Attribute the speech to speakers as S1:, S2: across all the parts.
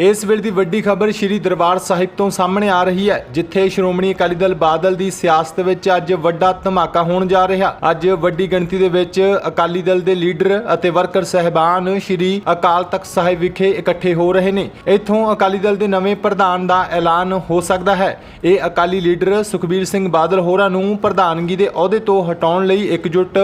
S1: ਇਸ ਵੇਲੇ ਦੀ ਵੱਡੀ ਖਬਰ ਸ਼੍ਰੀ ਦਰਬਾਰ ਸਾਹਿਬ ਤੋਂ ਸਾਹਮਣੇ ਆ ਰਹੀ ਹੈ, ਜਿੱਥੇ ਸ਼੍ਰੋਮਣੀ ਅਕਾਲੀ ਦਲ ਬਾਦਲ ਦੀ ਸਿਆਸਤ ਵਿੱਚ ਅੱਜ ਵੱਡਾ ਧਮਾਕਾ ਹੋਣ ਜਾ ਰਿਹਾ। ਅੱਜ ਵੱਡੀ ਗਿਣਤੀ ਦੇ ਵਿੱਚ ਅਕਾਲੀ ਦਲ ਦੇ ਲੀਡਰ ਅਤੇ ਵਰਕਰ ਸਹਿਬਾਨ ਸ਼੍ਰੀ ਅਕਾਲ ਤਖਤ ਸਾਹਿਬ ਵਿਖੇ ਇਕੱਠੇ ਹੋ ਰਹੇ ਨੇ। ਇੱਥੋਂ ਅਕਾਲੀ ਦਲ ਦੇ ਨਵੇਂ ਪ੍ਰਧਾਨ ਦਾ ਐਲਾਨ ਹੋ ਸਕਦਾ ਹੈ। ਇਹ ਅਕਾਲੀ ਲੀਡਰ ਸੁਖਬੀਰ ਸਿੰਘ ਬਾਦਲ ਹੋਰਾਂ ਨੂੰ ਪ੍ਰਧਾਨਗੀ ਦੇ ਅਹੁਦੇ ਤੋਂ ਹਟਾਉਣ ਲਈ ਇਕਜੁੱਟ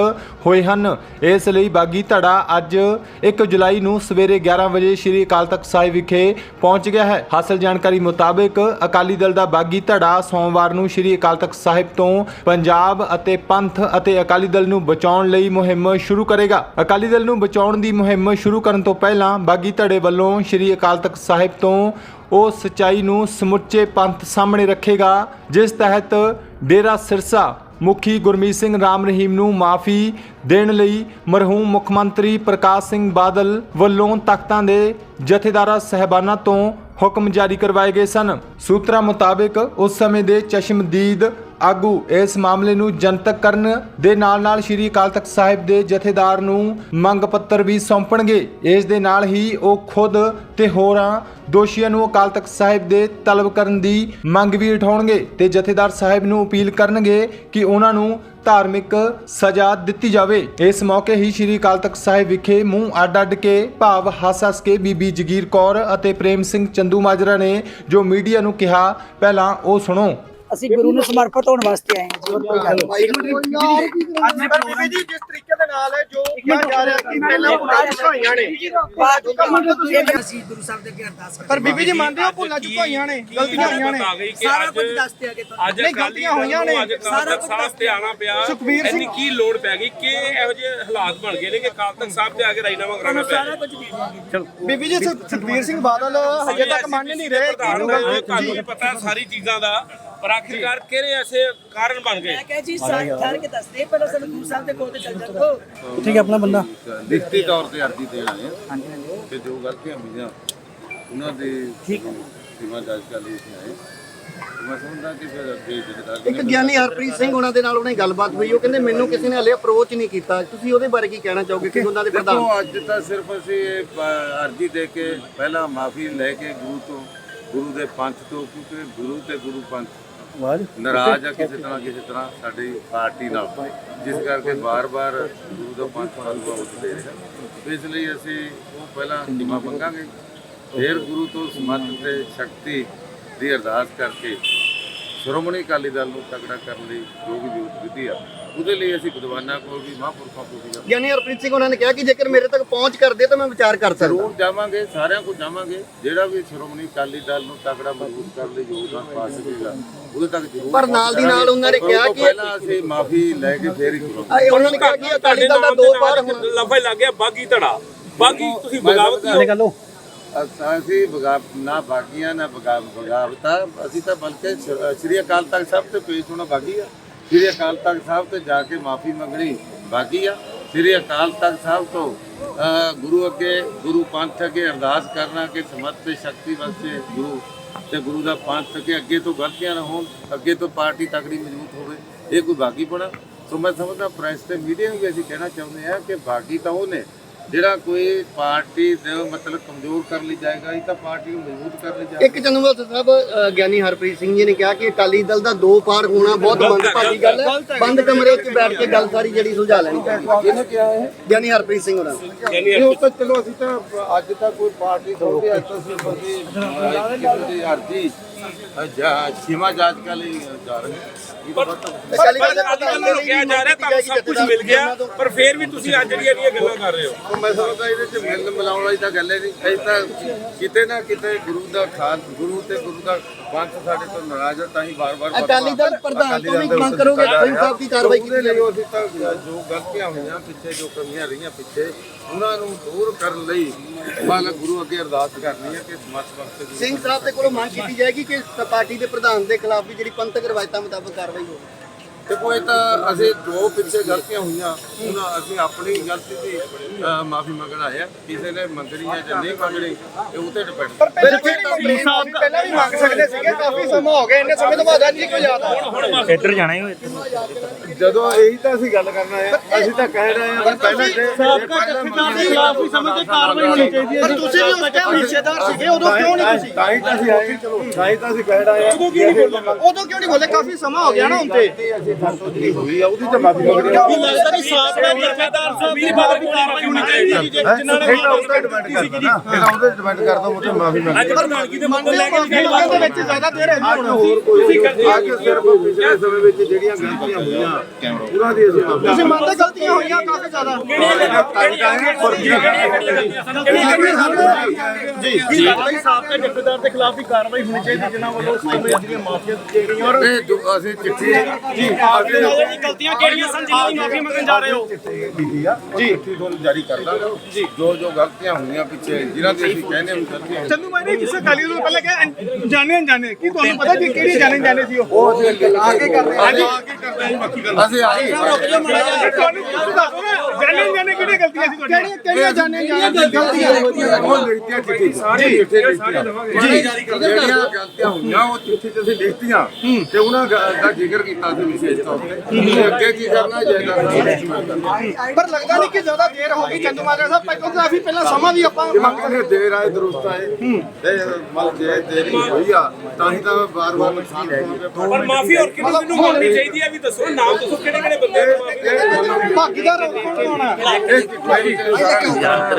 S1: ਹੋਏ ਹਨ। ਇਸ ਲਈ ਬਾਗੀ ਧੜਾ ਅੱਜ 1 ਜੁਲਾਈ ਨੂੰ ਸਵੇਰੇ 11 ਵਜੇ ਸ਼੍ਰੀ ਅਕਾਲ ਤਖਤ ਸਾਹਿਬ ਵਿਖੇ ਪਹੁੰਚ ਗਿਆ ਹੈ। ਹਾਸਲ ਜਾਣਕਾਰੀ ਮੁਤਾਬਕ ਅਕਾਲੀ ਦਲ ਦਾ ਬਾਗੀ ਧੜਾ ਸੋਮਵਾਰ ਨੂੰ ਸ਼੍ਰੀ ਅਕਾਲ ਤਖਤ ਸਾਹਿਬ ਤੋਂ ਪੰਜਾਬ ਅਤੇ ਪੰਥ ਅਤੇ ਅਕਾਲੀ ਦਲ ਨੂੰ ਬਚਾਉਣ ਲਈ ਮੁਹਿੰਮ ਸ਼ੁਰੂ ਕਰੇਗਾ। ਅਕਾਲੀ ਦਲ ਨੂੰ ਬਚਾਉਣ ਦੀ ਮੁਹਿੰਮ ਸ਼ੁਰੂ ਕਰਨ ਤੋਂ ਪਹਿਲਾਂ ਬਾਗੀ ਧੜੇ ਵੱਲੋਂ ਸ਼੍ਰੀ ਅਕਾਲ ਤਖਤ ਸਾਹਿਬ ਤੋਂ ਉਹ ਸਚਾਈ ਨੂੰ ਸਮੁੱਚੇ ਪੰਥ ਸਾਹਮਣੇ ਰੱਖੇਗਾ, ਜਿਸ ਤਹਿਤ ਡੇਰਾ ਸਿਰਸਾ ਮੁਖੀ ਗੁਰਮੀਤ ਸਿੰਘ ਰਾਮ ਰਹੀਮ ਨੂੰ ਮਾਫੀ ਦੇਣ ਲਈ ਮਰਹੂਮ ਮੁੱਖ ਮੰਤਰੀ ਪ੍ਰਕਾਸ਼ ਸਿੰਘ ਬਾਦਲ ਵੱਲੋਂ ਤਖਤਾਂ ਦੇ ਜਥੇਦਾਰਾਂ ਸਹਿਬਾਨਾਂ ਤੋਂ ਹੁਕਮ ਜਾਰੀ ਕਰਵਾਏ ਗਏ ਸਨ। ਸੂਤਰਾਂ ਮੁਤਾਬਕ ਉਸ ਸਮੇਂ ਦੇ ਚਸ਼ਮਦੀਦ ਆਗੂ ਇਸ ਮਾਮਲੇ ਨੂੰ ਜਨਤਕ ਕਰਨ ਦੇ ਨਾਲ ਨਾਲ ਸ਼੍ਰੀ ਅਕਾਲ ਤਖਤ ਸਾਹਿਬ ਦੇ ਜਥੇਦਾਰ ਨੂੰ ਮੰਗ ਪੱਤਰ ਵੀ ਸੌਂਪਣਗੇ। ਇਸ ਦੇ ਨਾਲ ਹੀ ਉਹ ਖੁਦ ਤੇ ਹੋਰਾਂ ਦੋਸ਼ੀਆਂ ਨੂੰ ਅਕਾਲ ਤਖਤ ਸਾਹਿਬ ਦੇ ਤਲਬ ਕਰਨ ਦੀ ਮੰਗ ਵੀ ਉਠਾਉਣਗੇ ਤੇ ਜਥੇਦਾਰ ਸਾਹਿਬ ਨੂੰ ਅਪੀਲ ਕਰਨਗੇ ਕਿ ਉਹਨਾਂ ਨੂੰ ਧਾਰਮਿਕ ਸਜ਼ਾ ਦਿੱਤੀ ਜਾਵੇ। ਇਸ ਮੌਕੇ ਹੀ ਸ਼੍ਰੀ ਅਕਾਲ ਤਖਤ ਸਾਹਿਬ ਵਿਖੇ ਮੂੰਹ ਅੱਡ ਅੱਡ ਕੇ ਭਾਵ ਹੱਸ ਹੱਸ ਕੇ ਬੀਬੀ ਜਗੀਰ ਕੌਰ ਅਤੇ ਪ੍ਰੇਮ ਸਿੰਘ ਚੰਦੂ ਮਾਜਰਾ ਨੇ ਜੋ ਮੀਡੀਆ ਨੂੰ ਕਿਹਾ, ਪਹਿਲਾਂ ਉਹ ਸੁਣੋ।
S2: ਅਸੀਂ ਗੁਰੂ ਨੂੰ ਸਮਰਪਿਤ ਹੋਣ ਵਾਸਤੇ ਆਏ ਹਾਂ ਜੀ। ਹੋਰ ਕੋਈ ਗੱਲ ਨਹੀਂ।
S3: ਅੱਜ ਪਰ ਬੀਬੀ ਜੀ ਜਿਸ ਤਰੀਕੇ ਦੇ ਨਾਲ ਹੈ ਜੋ ਕਿਹਾ ਜਾ ਰਿਹਾ ਕਿ ਪਹਿਲਾਂ ਭੁੱਲਾਂ ਚੁਕਾਈਆਂ ਨੇ।
S2: ਅਸੀਂ ਗੁਰੂ ਸਾਹਿਬ ਦੇ ਅੱਗੇ ਅਰਦਾਸ
S3: ਪਰ ਬੀਬੀ ਜੀ ਮੰਨਦੇ ਹੋ ਭੁੱਲਾਂ ਚੁਕਾਈਆਂ ਨੇ? ਗਲਤੀਆਂ ਹੋਈਆਂ ਨੇ?
S2: ਸਾਰਾ ਕੁਝ ਦੱਸਦੇ ਆਗੇ ਤੁਹਾਨੂੰ।
S4: ਅੱਜ
S3: ਨਹੀਂ, ਗਲਤੀਆਂ ਹੋਈਆਂ ਨੇ।
S4: ਸਾਰਾ ਕੁਝ ਤੇ ਆਣਾ ਪਿਆ।
S3: ਸੁਖਬੀਰ ਸਿੰਘ-
S4: ਇੰਨੀ ਕੀ ਲੋੜ ਪੈ ਗਈ ਕਿ ਇਹੋ ਜਿਹੇ ਹਾਲਾਤ ਬਣ ਗਏ ਨੇ ਕਿ ਕਾਲ ਤੱਕ ਸਾਹਿਬ ਤੇ ਆ ਕੇ ਰਾਜਨਾਮਾ ਕਰਾਉਣਾ ਪਿਆ
S2: ਸਾਰਾ ਕੁਝ ਦੇ ਦਿਆਂਗੇ।
S3: ਬੀਬੀ ਜੀ ਸੁਖ- ਸੁਖਬੀਰ ਸਿੰਘ ਬਾਦਲ ਹਜੇ ਤੱਕ ਮੰਨ ਨਹੀਂ ਰਹੇ ਕਿ
S4: ਤੁਹਾਨੂੰ ਵੀ ਪਤਾ ਸਾਰੀ ਚੀਜ਼ਾਂ ਦਾ ਪਰ ਆਖਿਰਕਾਰ ਕਿਹੜੇ ਐਸੇ ਕਾਰਨ ਬਣ ਗਏ?
S2: ਮੈਂ ਕਿਹਾ ਜੀ ਸਾਰੇ ਠਹਿਰ ਕੇ ਦੱਸਦੇ ਪਹਿਲਾਂ ਸਾਨੂੰ ਗੁਰੂ ਸਾਹਿਬ ਦੇ ਕੋਲ ਤੇ ਚੱਲ ਜਾਂਦੋ
S5: ਲਿਖਤੀ ਤੌਰ ਤੇ ਅਰਜ਼ੀ ਦੇਣ ਆਏ ਹਾਂ। ਕਿ ਜੋ ਗਲਤੀਆਂ ਹੋਈਆਂ ਉਹਨਾਂ ਦੇ ਠੀਕ। ਸੀਮਾ ਜਾਂਚ ਕਰ ਲਈ ਅਸੀਂ ਆਏ। ਮੈਂ ਸਮਝਦਾ ਕਿ ਫਿਰ ਅੱਗੇ ਜਥੇਦਾਰ
S6: ਇੱਕ ਗਿਆਨੀ ਹਰਪ੍ਰੀਤ ਸਿੰਘ ਉਹਨਾਂ ਦੇ ਨਾਲ ਉਹਨੇ ਗੱਲਬਾਤ ਹੋਈ। ਉਹ ਕਹਿੰਦੇ ਮੈਨੂੰ ਕਿਸੇ ਨੇ ਹਲੇ ਅਪਰੋਚ ਨਹੀਂ ਕੀਤਾ। ਤੁਸੀਂ ਉਹਦੇ ਬਾਰੇ ਕੀ ਕਹਿਣਾ ਚਾਹੋਗੇ? ਕਿ ਉਹਨਾਂ ਦੇ ਪ੍ਰਧਾਨ
S5: ਦੇਖੋ ਅੱਜ ਤਾਂ ਸਿਰਫ ਅਸੀਂ ਅਰਜ਼ੀ ਦੇ ਕੇ ਪਹਿਲਾਂ ਮਾਫੀ ਲੈ ਕੇ ਗੁਰੂ ਤੋਂ ਗੁਰੂ ਦੇ ਪੰਥ ਤੋਂ ਕਿਉਂਕਿ ਗੁਰੂ ਤੇ ਗੁਰੂ ਪੰਥ ਨਾਰਾਜ਼ ਆ ਕਿਸੇ ਤਰ੍ਹਾਂ ਕਿਸੇ ਤਰ੍ਹਾਂ ਸਾਡੀ ਪਾਰਟੀ ਨਾਲ। ਜਿਸ ਕਰਕੇ ਬਾਰ-ਬਾਰ ਗੁਰੂ ਦਾ ਪੰਥ ਸਾਨੂੰ ਉੱਠਦੇ ਰਿਹਾ। ਇਸ ਲਈ ਅਸੀਂ ਉਹ ਪਹਿਲਾਂ ਨਿਮਾ ਮੰਗਾਂਗੇ। ਫਿਰ ਗੁਰੂ ਤੋਂ ਸਮੱਤ ਤੇ ਸ਼ਕਤੀ ਦੀ ਅਰਦਾਸ ਕਰਕੇ ਸ਼੍ਰੋਮਣੀ ਅਕਾਲੀ ਦਲ ਨੂੰ ਤਕੜਾ ਕਰਨ ਲਈ ਜੋ ਵੀ ਜ਼ਰੂਰਤ ਵਿਧੀ ਆ ਉਹਦੇ ਲਈ ਅਸੀਂ ਵਿਦਵਾਨਾਂ ਕੋਲ ਵੀ ਮਹਾਂਪੁਰਖਾਂ ਕੋਲ ਵੀ ਜਾਵਾਂਗੇ।
S6: ਗਿਆਨੀ ਹਰਪ੍ਰੀਤ ਸਿੰਘ ਉਹਨਾਂ ਨੇ ਕਿਹਾ ਕਿ ਜੇਕਰ ਮੇਰੇ ਤੱਕ ਪਹੁੰਚ ਕਰਦੇ ਤਾਂ ਮੈਂ ਵਿਚਾਰ ਕਰ ਸਕਦਾ।
S5: ਜ਼ਰੂਰ ਜਾਵਾਂਗੇ ਸਾਰਿਆਂ ਕੋਲ ਜਾਵਾਂਗੇ। ਜਿਹੜਾ ਵੀ ਸ਼੍ਰੋਮਣੀ ਅਕਾਲੀ ਦਲ ਨੂੰ ਤਗੜਾ ਮਜ਼ਬੂਤ ਕਰਨ ਲਈ ਯੋਗਦਾਨ ਪਾ ਸਕੇਗਾ ਉਹਦੇ ਤੱਕ ਜ਼ਰੂਰ
S6: ਪਰ ਨਾਲ ਦੀ ਨਾਲ ਉਹਨਾਂ ਨੇ
S5: ਪਰ ਉਹ
S6: ਕਿਹਾ
S5: ਤੋਂ
S6: ਕਿ-
S5: ਪਹਿਲਾਂ ਅਸੀਂ ਮਾਫੀ ਲੈ ਕੇ ਫੇਰ ਹੀ
S6: ਆ, ਇਹ ਉਹਨਾਂ ਨੇ ਕਿਹਾ ਕਿ ਅਕਾਲੀ ਦਲ ਦਾ ਦੋ ਵਾਰ ਹੋਣਾ
S4: ਲੱਗ ਗਿਆ ਬਾਗੀ ਧੜਾ। ਬਾਗੀ ਤੁਸੀਂ ਬਗਾਵਤ ਕਰੋ
S5: ਅਸੀਂ ਬਗਾ ਨਾ ਬਾਗੀਆਂ ਨਾ ਬਗਾ ਬਗਾਵਤਾ। ਅਸੀਂ ਤਾਂ ਬਲਕਿ ਸ੍ਰੀ ਅਕਾਲ ਤਖਤ ਸਾਹਿਬ ਤੇ ਪੇਸ਼ ਹੋਣਾ ਬਾਗੀ ਆ। ਸ੍ਰੀ ਅਕਾਲ ਤਖਤ ਸਾਹਿਬ ਤੇ ਜਾ ਕੇ ਮਾਫੀ ਮੰਗਣੀ ਬਾਕੀ ਆ। ਸ੍ਰੀ ਅਕਾਲ ਤਖਤ ਸਾਹਿਬ ਤੋਂ ਗੁਰੂ ਅੱਗੇ, ਗੁਰੂ ਪੰਥ ਅੱਗੇ ਅਰਦਾਸ ਕਰਨਾ ਕਿ ਸਮਤ ਤੇ ਸ਼ਕਤੀ ਵਾਸਤੇ ਗੁਰੂ ਤੇ ਗੁਰੂ ਦਾ ਪੰਥ ਕੇ ਅੱਗੇ ਤੋਂ ਗਲਤੀਆਂ ਨਾ ਹੋਣ, ਅੱਗੇ ਤੋਂ ਪਾਰਟੀ ਤਕੜੀ ਮਜ਼ਬੂਤ ਹੋਵੇ, ਇਹ ਕੋਈ ਬਾਗੀ ਬਣਾ। ਸੋ ਮੈਂ ਸਮਝਦਾ ਪ੍ਰੈਸ ਤੇ ਮੀਡੀਆ ਨੂੰ ਵੀ ਅਸੀਂ ਕਹਿਣਾ ਚਾਹੁੰਦੇ ਹਾਂ ਕਿ ਬਾਗੀ ਤਾਂ ਉਹ ਨੇ ਜਿਹੜਾ ਕੋਈ ਪਾਰਟੀ ਦੇ ਮਤਲਬ ਕਮਜ਼ੋਰ ਕਰ ਲਈ ਜਾਏਗਾ ਇਹ ਤਾਂ ਪਾਰਟੀ ਨੂੰ ਮਜ਼ਬੂਤ ਕਰ ਲਈ ਜਾਏਗਾ।
S6: ਇੱਕ ਜਨਮਲ ਸਾਹਿਬ ਅ, ਗਿਆਨੀ ਹਰਪ੍ਰੀਤ ਸਿੰਘ ਜੀ ਨੇ ਕਿਹਾ ਕਿ ਅਕਾਲੀ ਦਲ ਦਾ ਦੋ ਪਾਰ ਹੋਣਾ ਬਹੁਤ ਮੰਦਭਾਗੀ ਗੱਲ ਹੈ। ਬੰਦ ਕਮਰੇ 'ਚ ਬੈਠ ਕੇ ਗੱਲ ਸਾਰੀ ਜਿਹੜੀ ਸੁਲਝਾ ਲੈਣੀ ਚਾਹੀਦੀ
S5: ਕਿਹਨੇ ਕਿਹਾ ਹੈ
S6: ਗਿਆਨੀ ਹਰਪ੍ਰੀਤ ਸਿੰਘ ਉਹਨਾਂ ਨੇ।
S5: ਨਹੀਂ ਉਹ ਤਾਂ ਚਲੋ ਅਸੀਂ ਤਾਂ ਅੱਜ ਤੱਕ ਕੋਈ ਪਾਰਟੀ ਥੋੜੀ ਅੱਜ ਤਾਂ ਸਿਰਫ ਅਸੀਂ ਕਿਸੇ ਅਰਜ਼ੀ ਜਾਂ ਸੀਮਾ ਜਾਂਚ ਕਰ ਲਈ ਜਾ ਰਹੇ ਹਾਂ। ਇਹ ਤਾਂ ਬਹੁਤ
S6: ਅਕਾਲੀ ਦਲ ਦੇ
S4: ਅੱਜ
S6: ਪ੍ਰਧਾਨ
S4: ਕੱਲ੍ਹ ਨੂੰ ਕਿਹਾ ਜਾ ਰਿਹਾ ਤੁਹਾਨੂੰ ਸਭ ਕੁਝ ਮਿਲ ਗਿਆ ਪਰ ਫੇਰ ਵੀ ਤੁਸੀਂ ਅੱਜ ਜਿਹੜੀਆਂ ਜਿਹੜੀਆਂ ਗੱਲਾਂ ਕਰ ਰਹੇ ਹੋ।
S5: ਮੈਂ ਸਮਝਦਾ ਇਹਦੇ ਚ ਮਿਲਣ ਮਿਲਾਉਣ ਵਾਲੀ ਤਾਂ ਗੱਲ ਹੀ ਨਹੀਂ ਅਸੀਂ ਤਾਂ ਕਿਤੇ ਨਾ ਕਿਤੇ ਗੁਰੂ ਦਾ ਖਾਨ ਗੁਰੂ ਤੇ ਗੁਰੂ ਦਾ ਪੰਥ ਸਾਡੇ ਤੋਂ ਨਾਰਾਜ਼ ਹੈ ਤਾਂ ਹੀ ਵਾਰ-ਵਾਰ
S6: ਅਕਾਲੀ ਦਲ ਪ੍ਰਧਾਨ ਤੋਂ ਵੀ ਮੰਗ ਕਰੋਗੇ ਸਿੰਘ ਸਾਹਿਬ ਦੀ ਕਾਰਵਾਈ ਕੀਤੀ
S5: ਲਈ ਅਸੀਂ ਤਾਂ ਜੋ ਗਲਤੀਆਂ ਹੋਈਆਂ ਪਿੱਛੇ ਜੋ ਕਮੀਆਂ ਰਹੀਆਂ ਪਿੱਛੇ ਉਹਨਾਂ ਨੂੰ ਦੂਰ ਕਰਨ ਲਈ ਮਾਲਕ ਗੁਰੂ ਅੱਗੇ ਅਰਦਾਸ ਕਰਨੀ ਹੈ ਕਿ ਸਮਰਥ ਵਕਤ
S6: ਸਿੰਘ ਸਾਹਿਬ ਦੇ ਕੋਲੋਂ ਮੰਗ ਕੀਤੀ ਜਾਏਗੀ ਕਿ ਪਾਰਟੀ ਦੇ ਪ੍ਰਧਾਨ ਦੇ ਖਿਲਾਫ ਵੀ ਜਿਹੜੀ ਪੰਥਕ ਰਵਾਇਤਾਂ ਮੁਤਾਬਕ ਕਾਰਵਾਈ ਹੋਵੇ।
S5: ਤੇ ਕੋਈ ਤਾਂ ਅਸੀਂ ਜੋ ਪਿੱਛੇ ਗਲਤੀਆਂ ਹੋਈਆਂ। ਉਹਨਾਂ ਅਸੀਂ ਆਪਣੀ ਗਲਤੀ ਦੀ ਮਾਫੀ ਮੰਗਣ ਆਏ ਆ। ਕਿਸੇ ਨੇ ਮੰਗਣੀ ਹੈ ਜਾਂ ਨਹੀਂ ਮੰਗਣੀ ਇਹ ਉਤੇ ਡਿਪੈਂਡ
S3: ਪਹਿਲਾਂ ਵੀ ਮੰਗ ਸਕਦੇ ਸੀਗੇ ਕਾਫੀ ਸਮਾਂ ਹੋ ਗਿਆ ਇੰਨੇ ਸਮੇਂ ਤੋਂ ਬਾਅਦ ਅੱਜ ਹੀ ਕੋਈ ਯਾਦ ਆ
S7: ਇੱਧਰ ਜਾਣਾ ਹੀ
S5: ਜਦੋਂ ਇਹੀ ਤਾਂ ਅਸੀਂ ਗੱਲ ਕਰਨਾ ਹੈ ਅਸੀਂ ਤਾਂ ਕਹਿ ਰਹੇ ਹਾਂ ਵੀ ਪਹਿਲਾਂ ਜੇ
S3: ਕਾਫੀ ਸਮੇਂ ਤੋਂ ਕਾਰਵਾਈ ਹੋਣੀ ਚਾਹੀਦੀ ਹੈ। ਪਰ ਤੁਸੀਂ ਵੀ ਉਸ ਟਾਈਮ ਹਿੱਸੇਦਾਰ ਸੀਗੇ ਉਦੋਂ ਕਿਉਂ ਨਹੀਂ ਤੁਸੀਂ?
S5: ਤਾਂ ਹੀ ਤਾਂ ਅਸੀਂ ਆਏ ਚਲੋ ਤਾਂ ਹੀ ਤਾਂ ਅਸੀਂ ਕਹਿ ਰਹੇ ਹਾਂ
S3: ਉਦੋਂ ਕਿਉਂ ਨਹੀਂ ਬੋਲੇ? ਉਦੋਂ ਕਿਉਂ ਨਹੀਂ ਬੋਲੇ? ਕਾਫੀ ਸਮਾਂ ਹੋ ਗਿਆ ਨਾ ਹੁਣ ਤੇ।
S5: ਅਸੀਂ ਸਾਤੋਂ ਜਿਹੜੀ ਹੋਈ ਆ ਉਹਦੀ ਤਾਂ ਮਾਫੀ ਮੰਗਣੀ ਆ।
S3: ਲੱਗਦਾ ਨਹੀਂ ਸਾਬਕਾ ਜਥੇਦਾਰ ਸਾਹਿਬ ਬਾਦਲ ਦੀ ਕਾਰਵਾਈ ਹੋਣੀ ਚਾਹੀਦੀ ਹੈ ਜਿਨ੍ਹਾਂ ਨੇ
S5: ਇਹ ਤਾਂ ਉਹਦੇ ਡਿਪੈਂਡ ਕਰਦਾ ਨਾ। ਇਹ ਤਾਂ ਉਹਦੇ ਡਿਪੈਂਡ ਕਰਦਾ ਉਹ ਤੇ ਮਾਫੀ ਮੰਗਣੀ
S3: ਪ੍ਰਧਾਨਗੀ ਦੇ ਮੁੱਦੇ ਲੈ ਕੇ ਦੇ ਵਿੱਚ ਜ਼ਿਆਦਾ ਦੇਰ ਹੈ
S5: ਅੱਜ ਹੋਰ ਕੋਈ ਆ ਕੇ ਸਿਰਫ ਪਿਛਲੇ ਸਮੇਂ ਵਿੱਚ ਜਿਹੜੀਆਂ ਗਲਤੀਆਂ ਹੋਈਆਂ ਉਹਨਾਂ ਦੀ ਅਸੀਂ ਮਾਫੀ
S3: ਤੁਸੀਂ ਮੰਨਦੇ ਗਲਤੀਆਂ ਹੋਈਆਂ ਕਾਫੀ ਜ਼ਿਆਦਾ। ਜੀ। ਜੀ। ਸਾਬਕਾ ਜਥੇਦਾਰ ਦੇ ਖਿਲਾਫ ਵੀ ਕਾਰਵਾਈ ਹੋਣੀ ਚਾਹੀਦੀ ਜਿਨ੍ਹਾਂ ਵੱਲੋਂ ਉਸ ਸਮੇਂ ਜਿਹੜੀਆਂ ਮਾਫੀਆ ਦਿੱਤੀਆਂ ਗਈਆਂ
S5: ਇਹ ਜੋ ਅਸੀਂ ਚਿੱਠੀ ਜੀ ਅਸੀਂ
S3: ਗਲਤੀਆਂ ਕਿਹੜੀਆਂ ਸਨ ਜਿਨ੍ਹਾਂ ਦੀ ਮਾਫੀ ਮੰਗਣ ਜਾ ਰਹੇ ਹੋ?
S5: ਚਿੱਠੀ ਲਿਖੀ ਆ ਉਹ ਚਿੱਠੀ ਤੁਹਾਨੂੰ ਜਾਰੀ ਕਰ ਦਾਂਗਾ। ਜੀ। ਜੋ ਜੋ ਗਲਤੀਆਂ ਹੋਈਆਂ ਪਿੱਛੇ ਜਿਨ੍ਹਾਂ ਦੀ ਅਸੀਂ ਕਹਿੰਦੇ ਹਾਂ ਵੀ ਗਲਤੀਆਂ ਹੋਈਆਂ।
S3: ਚੰਦੂ ਮਾਈ ਨੇ ਕਿਸੇ ਕਾਲੀ ਤੋਂ ਪਹਿਲਾਂ ਕਿਹਾ ਜਾਣੇ ਅਣਜਾਣੇ। ਕੀ ਤੁਹਾਨੂੰ ਪਤਾ ਜੀ ਕਿਹੜੀ ਜਾਣੇ ਜਾਣੇ ਸੀ ਉਹ?
S5: ਉਹ ਅਸੀਂ ਅੱਗੇ ਆ ਕੇ ਕਰਦੇ ਹਾਂ ਆ ਕੇ ਕਰਦੇ ਬਾਕੀ ਗੱਲ ਅਸੀਂ ਆ ਕੇ
S3: ਤੁਹਾਨੂੰ ਤੁਸੀਂ ਦੱਸੋ ਜਾਣੇ ਅਣਜਾਣੇ ਕਿਹੜੀਆਂ ਗਲਤੀਆਂ ਸੀ ਤੁਹਾਡੀਆਂ? ਕਿਹੜੀਆਂ ਜਾਣੇ ਜਾਣੇ ਗਲਤੀਆਂ
S5: ਚਿੱਠੀ ਸਾਰੀ ਚਿੱਠੀ ਲਿਖਤੀਆਂ। ਜੀ। ਜਿਹੜੀਆਂ ਗਲਤੀਆਂ ਹੋਈਆਂ ਉਹ ਚਿੱਠੀ 'ਚ ਅਸੀਂ ਲਿਖਤੀਆਂ ਤੇ ਉਹਨਾਂ ਦਾ ਜ਼ਿਕਰ ਕੀਤਾ ਸੀ ਵਿਸ਼ੇਸ਼ ਤੌਰ ਤੇ। ਤੇ ਅੱਗੇ ਕੀ ਕਰਨਾ ਚਾਹੀਦਾ
S3: ਪਰ ਲੱਗਦਾ ਨਹੀਂ ਕਿ ਜ਼ਿਆਦਾ ਦੇਰ ਹੋ ਗਈ ਚੰਦੂ ਮਾਜਰਾ ਸਾਹਿਬ ਪਹਿਲਾਂ ਕਾਫੀ ਪਹਿਲਾਂ ਸਮਾਂ ਵੀ ਆਪਾਂ
S5: ਮੰਗਦੇ ਦੇਰ ਆਏ ਦਰੁਸਤ ਆਏ ਤੇ ਮਲ ਜੇ ਦੇਰੀ ਹੋਈ ਆ ਤਾਂ ਹੀ ਤਾਂ ਵਾਰ-ਵਾਰ ਨੁਕਸਾਨ ਹੋਊਗਾ।
S4: ਪਰ ਮਾਫੀ ਹੋਰ ਕਿਹਨੂੰ ਮੈਨੂੰ ਮੰਗਣੀ ਚਾਹੀਦੀ ਹੈ ਵੀ ਦੱਸੋ ਨਾਮ ਦੱਸੋ ਕਿਹੜੇ ਕਿਹੜੇ ਬੰਦੇ ਨੂੰ ਮਾਫੀ
S5: ਇਹ
S3: ਭਾਗੀਦਾਰ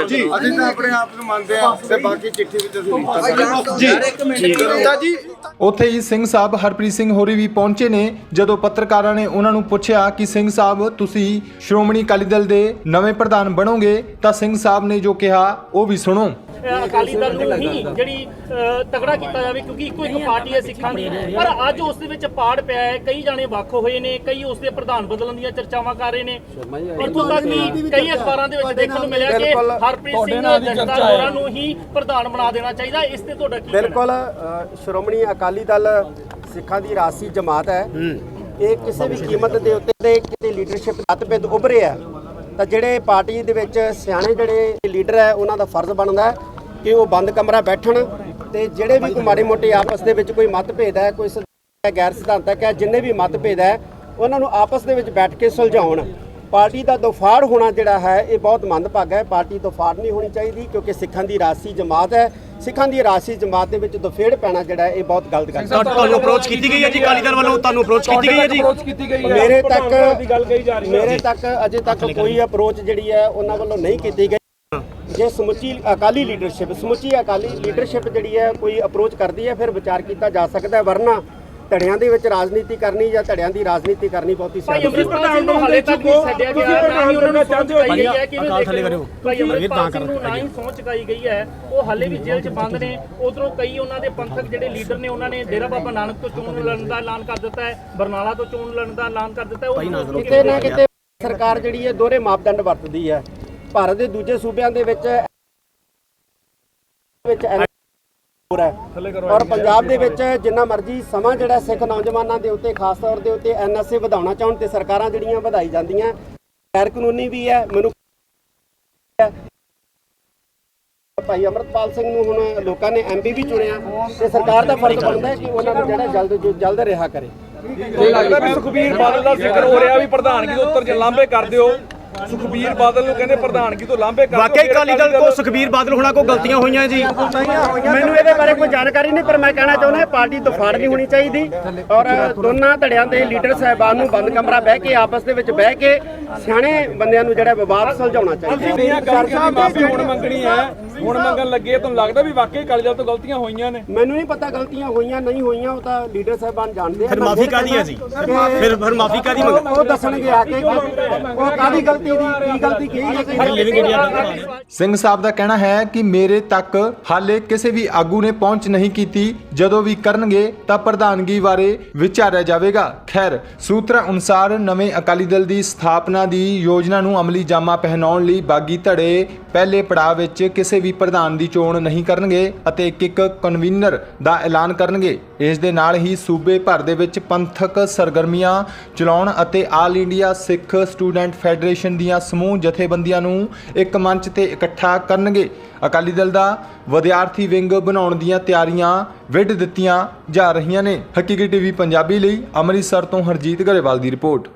S5: ਜੀ ਅਸੀਂ ਤਾਂ ਆਪਣੇ ਆਪ ਨੂੰ ਮੰਨਦੇ ਆ ਤੇ ਬਾਕੀ ਚਿੱਠੀ ਵਿੱਚ ਅਸੀਂ ਲਿਖਤਾ ਜੀ।
S3: ਤਾਂ ਜੀ।
S1: ਉੱਥੇ ਹੀ ਸਿੰਘ ਸਾਹਿਬ ਹਰਪ੍ਰੀਤ ਸਿੰਘ ਹੋਰੀ ਵੀ ਪਹੁੰਚੇ ਨੇ ਜਦੋਂ ਪੱਤਰਕਾਰਾਂ ਨੇ ਉਹਨਾਂ ਨੂੰ ਪੁੱਛਿਆ ਕਿ ਸਿੰਘ ਸਾਹਿਬ ਤੁਸੀਂ ਸ਼੍ਰੋਮਣੀ ਅਕਾਲੀ ਦਲ ਦੇ ਨਵੇਂ ਪ੍ਰਧਾਨ ਬਣੋਗੇ ਤਾਂ ਸਿੰਘ ਸਾਹਿਬ ਨੇ ਜੋ ਕਿਹਾ ਉਹ ਵੀ ਸੁਣੋ।
S8: ਅਕਾਲੀ ਦਲ ਨੂੰ ਹੀ ਜਿਹੜੀ ਤਗੜਾ ਕੀਤਾ ਜਾਵੇ ਕਿਉਂਕਿ ਇੱਕੋ ਇੱਕ ਪਾਰਟੀ ਹੈ ਸਿੱਖਾਂ ਦੀ। ਪਰ ਅੱਜ ਉਸ ਦੇ ਵਿੱਚ ਪਾੜ ਪਿਆ ਹੈ ਕਈ ਜਾਣੇ ਵੱਖ ਹੋਏ ਨੇ ਕਈ ਉਸ ਦੇ ਪ੍ਰਧਾਨ ਬਦਲਣ ਦੀਆਂ ਚਰਚਾਵਾਂ ਕਰ ਰਹੇ ਨੇ। ਇੱਥੋਂ ਤੱਕ ਕਿ ਕਈ ਅਖਬਾਰਾਂ ਦੇ ਵਿੱਚ ਦੇਖਣ ਨੂੰ ਮਿਲਿਆ ਕਿ ਹਰਪ੍ਰੀਤ ਸਿੰਘ ਜੱਟਾ ਹੋਰਾਂ ਨੂੰ ਹੀ ਪ੍ਰਧਾਨ ਬਣਾ ਦੇਣਾ ਚਾਹੀਦਾ ਇਸ ਤੇ ਤੁਹਾਡਾ ਕੀ?
S6: ਬਿਲਕੁਲ ਸ਼੍ਰੋਮਣੀ ਅਕਾਲੀ ਦਲ ਸਿੱਖਾਂ ਦੀ ਰਾਸੀ ਜਮਾਤ ਹੈ। ਇਹ ਕਿਸੇ ਵੀ ਕੀਮਤ ਦੇ ਉੱਤੇ ਤੇ ਕਿਤੇ ਲੀਡਰਸ਼ਿਪ ਮਤਭੇਦ ਉੱਭਰੇ ਆ ਤਾਂ ਜਿਹੜੇ ਪਾਰਟੀ ਦੇ ਵਿੱਚ ਸਿਆਣੇ ਜਿਹੜੇ ਲੀਡਰ ਹੈ ਉਹਨਾਂ ਦਾ ਫਰਜ਼ ਬਣਦਾ ਹੈ। ਕਿ ਉਹ ਬੰਦ ਕਮਰਾ ਬੈਠਣ ਤੇ ਜਿਹੜੇ ਵੀ ਕੋਈ ਮਾੜੇ ਮੋਟੇ ਆਪਸ ਦੇ ਵਿੱਚ ਕੋਈ ਮਤਭੇਦ ਹੈ ਕੋਈ ਗੈਰ ਸਿਧਾਂਤਕ ਹੈ ਜਿੰਨੇ ਵੀ ਮਤਭੇਦ ਹੈ ਉਹਨਾਂ ਨੂੰ ਆਪਸ ਦੇ ਵਿੱਚ ਬੈਠ ਕੇ ਸੁਲਝਾਉਣ। ਪਾਰਟੀ ਦਾ ਦਫਾੜ ਹੋਣਾ ਜਿਹੜਾ ਹੈ ਇਹ ਬਹੁਤ ਮੰਦਭਾਗਾ ਹੈ। ਪਾਰਟੀ ਦਫਾੜ ਨਹੀਂ ਹੋਣੀ ਚਾਹੀਦੀ ਕਿਉਂਕਿ ਸਿੱਖਾਂ ਦੀ ਰਾਸੀ ਜਮਾਤ ਹੈ। ਸਿੱਖਾਂ ਦੀ ਰਾਸੀ ਜਮਾਤ ਦੇ ਵਿੱਚ ਦਫੇੜ ਪੈਣਾ ਜਿਹੜਾ ਇਹ ਬਹੁਤ ਗਲਤ ਗੱਲ ਹੈ।
S7: ਤੁਹਾਨੂੰ ਅਪਰੋਚ ਕੀਤੀ ਗਈ ਹੈ ਜੀ? ਦਲ ਵੱਲੋਂ ਤੁਹਾਨੂੰ ਅਪਰੋਚ ਕੀਤੀ ਗਈ ਹੈ ਜੀ?
S6: ਮੇਰੇ ਤੱਕ ਮੇਰੇ ਤੱਕ ਅਜੇ ਤੱਕ ਕੋਈ ਅਪਰੋਚ ਜਿਹੜੀ ਹੈ ਉਹਨਾਂ ਵੱਲੋਂ ਨਹੀਂ ਕੀਤੀ ਗਈ। ਜੇ ਸਮੁੱਚੀ ਅਕਾਲੀ ਲੀਡਰਸ਼ਿਪ ਸਮੁੱਚੀ ਅਕਾਲੀ ਲੀਡਰਸ਼ਿਪ ਜਿਹੜੀ ਹੈ ਕੋਈ ਅਪਰੋਚ ਕਰਦੀ ਹੈ ਫਿਰ ਵਿਚਾਰ ਕੀਤਾ ਜਾ ਸਕਦਾ ਹੈ ਵਰਨਾ ਧੜਿਆਂ ਦੇ ਵਿੱਚ ਰਾਜਨੀਤੀ ਕਰਨੀ ਜਾਂ ਧੜਿਆਂ ਦੀ ਰਾਜਨੀਤੀ ਕਰਨੀ ਬਹੁਤੀ
S8: ਭਾਈ
S6: ਸਿਆਣੀ
S8: ਅੰਮ੍ਰਿਤਪਾਲ ਸਿੰਘ ਨੂੰ ਹਾਲੇ ਤੱਕ ਨਹੀਂ ਛੱਡਿਆ ਗਿਆ ਨਾ ਹੀ ਉਹਨਾਂ ਨੂੰ ਸਹੁੰ ਚੁਕਾਈ ਗਈ ਹੈ ਕਿਵੇਂ ਦੇਖਦੇ ਹੋ ਭਾਈ ਅੰਮ੍ਰਿਤਪਾਲ ਸਿੰਘ ਨੂੰ ਨਾ ਹੀ ਸਹੁੰ ਚੁਕਾਈ ਗਈ ਹੈ ਉਹ ਹਾਲੇ ਵੀ ਜੇਲ੍ਹ 'ਚ ਬੰਦ ਨੇ ਉਧਰੋਂ ਕਈ ਉਹਨਾਂ ਦੇ ਪੰਥਕ ਜਿਹੜੇ ਲੀਡਰ ਨੇ ਉਹਨਾਂ ਨੇ ਡੇਰਾ ਬਾਬਾ ਨਾਨਕ ਤੋਂ ਚੋਣ ਲੜਨ ਦਾ ਐਲਾਨ ਕਰ ਦਿੱਤਾ ਹੈ ਬਰਨਾਲਾ ਤੋਂ ਚੋਣ ਲੜਨ ਦਾ ਐਲਾਨ ਕਰ ਦਿੱਤਾ ਹੈ ਉਹ
S6: ਕਿਤੇ ਨਾ ਕਿਤੇ ਸਰਕਾਰ ਜਿਹੜੀ ਹੈ ਦੋਹਰੇ ਮਾਪਦੰਡ ਵਰਤਦੀ ਹੈ। ਭਾਰਤ ਦੇ ਦੂਜੇ ਸੂਬਿਆਂ ਦੇ ਵਿੱਚ ਵਿੱਚ ਹੈ। ਔਰ ਪੰਜਾਬ ਦੇ ਵਿੱਚ ਜਿੰਨਾ ਮਰਜ਼ੀ ਸਮਾਂ ਜਿਹੜਾ ਸਿੱਖ ਨੌਜਵਾਨਾਂ ਦੇ ਉੱਤੇ ਖਾਸ ਤੌਰ ਦੇ ਉੱਤੇ ਐਨਐਸਏ ਵਧਾਉਣਾ ਚਾਹਣ ਤੇ ਸਰਕਾਰਾਂ ਜਿਹੜੀਆਂ ਵਧਾਈ ਜਾਂਦੀਆਂ ਗੈਰ ਕਾਨੂੰਨੀ ਵੀ ਹੈ ਮੈਨੂੰ ਭਾਈ ਅਮਰਤਪਾਲ ਸਿੰਘ ਨੂੰ ਹੁਣ ਲੋਕਾਂ ਨੇ ਐਮਪੀ ਵੀ ਚੁਣਿਆ ਤੇ ਸਰਕਾਰ ਦਾ ਫਰਜ਼ ਬਣਦਾ ਹੈ ਕਿ ਉਹਨਾਂ ਨੂੰ ਜਿਹੜਾ ਜਲਦ ਜਲਦ ਰਿਹਾ ਕਰੇ।
S9: ਲੱਗਦਾ ਵੀ ਸੁਖਬੀਰ ਬਾਦਲ ਦਾ ਜ਼ਿਕਰ ਹੋ ਰਿਹਾ ਵੀ ਪ੍ਰਧਾਨਗੀ ਤੋਂ ਉੱਤਰ ਲਾਂਭੇ ਕਰ ਦਿਓ। ਸੁਖਬੀਰ ਬਾਦਲ ਨੂੰ ਕਹਿੰਦੇ ਪ੍ਰਧਾਨਗੀ ਤੋਂ ਲਾਂਭੇ ਕਰ
S7: ਵਾਕਈ ਅਕਾਲੀ ਦਲ ਕੋ ਸੁਖਬੀਰ ਬਾਦਲ ਹੋਣਾ ਕੋ ਗਲਤੀਆਂ ਹੋਈਆਂ ਜੀ।
S6: ਮੈਨੂੰ ਇਹਦੇ ਬਾਰੇ ਕੋਈ ਜਾਣਕਾਰੀ ਨਹੀਂ ਪਰ ਮੈਂ ਕਹਿਣਾ ਚਾਹੁੰਦਾ ਪਾਰਟੀ ਦਫਾੜ ਨਹੀਂ ਹੋਣੀ ਚਾਹੀਦੀ। ਔਰ ਦੋਨਾਂ ਧੜਿਆਂ ਦੇ ਲੀਡਰ ਸਾਹਿਬਾਨ ਨੂੰ ਬੰਦ ਕਮਰਾ ਬਹਿ ਕੇ ਆਪਸ ਦੇ ਵਿੱਚ ਬਹਿ ਕੇ ਸਿਆਣੇ ਬੰਦਿਆਂ ਨੂੰ ਜਿਹੜਾ ਵਿਵਾਦ ਸੁਲਝਾਉਣਾ ਚਾਹੀਦਾ।
S9: ਗਲਤੀਆਂ ਮਾਫੀ ਹੁਣ ਮੰਗਣੀ ਹੈ। ਹੁਣ ਮੰਗਣ ਲੱਗੇ ਤੁਹਾਨੂੰ ਲੱਗਦਾ ਵੀ ਵਾਕਈ ਅਕਾਲੀ ਦਲ ਤੋਂ ਗਲਤੀਆਂ ਹੋਈਆਂ ਨੇ?
S6: ਮੈਨੂੰ ਨਹੀਂ ਪਤਾ ਗਲਤੀਆਂ ਹੋਈਆਂ ਨਹੀਂ ਹੋਈਆਂ ਉਹ ਤਾਂ ਲੀਡਰ ਸਾਹਿਬਾਨ ਜਾਣਦੇ ਆ।
S7: ਫਿਰ
S6: ਮੈਂ
S7: ਮਾਫੀ
S6: ਫਿਰ
S7: ਕਾਹਦੀ ਹੈ ਜੀ?
S6: ਕਹਿੰਦਾ ਕਿ
S7: ਫਿਰ ਫਿਰ ਮਾਫੀ ਕਾਹਦੀ ਮੰਗ
S6: ਉਹ ਦੱਸਣਗੇ ਆ ਕੇ ਕਿ ਉਹ ਕਾਦੀ ਗਲਤੀ ਦੀ ਕੀ ਗਲਤੀ
S1: ਸਿੰਘ ਸਾਹਿਬ ਦਾ ਕਹਿਣਾ ਹੈ ਕਿ ਮੇਰੇ ਤੱਕ ਹਾਲੇ ਕਿਸੇ ਵੀ ਆਗੂ ਨੇ ਪਹੁੰਚ ਨਹੀਂ ਕੀਤੀ। ਜਦੋਂ ਵੀ ਕਰਨਗੇ ਤਾਂ ਪ੍ਰਧਾਨਗੀ ਬਾਰੇ ਵਿਚਾਰਿਆ ਜਾਵੇਗਾ। ਖੈਰ, ਸੂਤਰਾਂ ਅਨੁਸਾਰ ਨਵੇਂ ਅਕਾਲੀ ਦਲ ਦੀ ਸਥਾਪਨਾ ਦੀ ਯੋਜਨਾ ਨੂੰ ਅਮਲੀ ਜਾਮਾ ਪਹਿਨਾਉਣ ਲਈ ਬਾਗੀ ਧੜੇ ਪਹਿਲੇ ਪੜਾਅ ਵਿੱਚ ਕਿਸੇ ਵੀ ਪ੍ਰਧਾਨ ਦੀ ਚੋਣ ਨਹੀਂ ਕਰਨਗੇ ਅਤੇ ਇੱਕ ਇੱਕ ਕਨਵੀਨਰ ਦਾ ਐਲਾਨ ਕਰਨਗੇ। ਇਸ ਦੇ ਨਾਲ ਹੀ ਸੂਬੇ ਭਰ ਦੇ ਵਿੱਚ ਪੰਥਕ ਸਰਗਰਮੀਆਂ ਚਲਾਉਣ ਅਤੇ all India Sikh student federation ਦੀਆਂ ਸਮੂਹ ਜਥੇਬੰਦੀਆਂ ਨੂੰ ਇੱਕ ਮੰਚ ਤੇ ਇਕੱਠਾ ਕਰਨਗੇ। ਅਕਾਲੀ ਦਲ ਦਾ ਵਿਦਿਆਰਥੀ ਵਿੰਗ ਬਣਾਉਣ ਦੀਆਂ ਤਿਆਰੀਆਂ ਵਿੱਢ ਦਿੱਤੀਆਂ ਜਾ ਰਹੀਆਂ ਨੇ। ਹਕੀਕੀ ਟੀਵੀ ਪੰਜਾਬੀ ਲਈ ਅੰਮ੍ਰਿਤਸਰ ਤੋਂ ਹਰਜੀਤ ਗਰੇਵਾਲ ਦੀ ਰਿਪੋਰਟ।